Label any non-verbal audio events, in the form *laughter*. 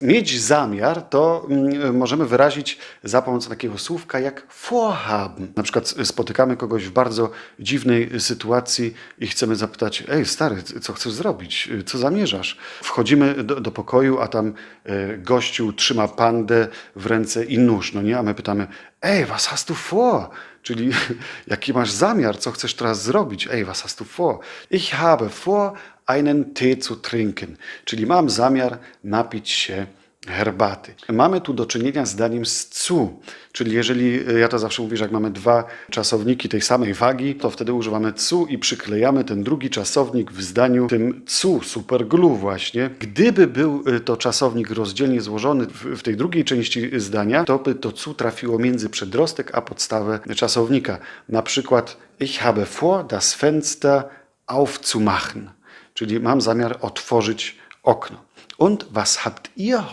Mieć zamiar to mm, możemy wyrazić za pomocą takiego słówka jak vorhaben. Na przykład spotykamy kogoś w bardzo dziwnej sytuacji i chcemy zapytać: Ej, stary, co chcesz zrobić? Co zamierzasz? Wchodzimy do, do pokoju, a tam e, gościu trzyma pandę w ręce i nóż, no nie? A my pytamy: Ej, was hast du vor? Czyli *laughs* jaki masz zamiar, co chcesz teraz zrobić? Ej, was hast du vor? Ich habe vor, einen Tee zu trinken. Czyli mam zamiar napić się herbaty. Mamy tu do czynienia z zdaniem z czyli jeżeli, e, ja to zawsze mówię, że jak mamy dwa czasowniki tej samej wagi, to wtedy używamy cu i przyklejamy ten drugi czasownik w zdaniu tym cu, superglue właśnie. Gdyby był e, to czasownik rozdzielnie złożony w, w tej drugiej części zdania, to by to cu trafiło między przedrostek a podstawę czasownika. Na przykład ich habe vor, das Fenster aufzumachen, czyli mam zamiar otworzyć okno. Und was habt ihr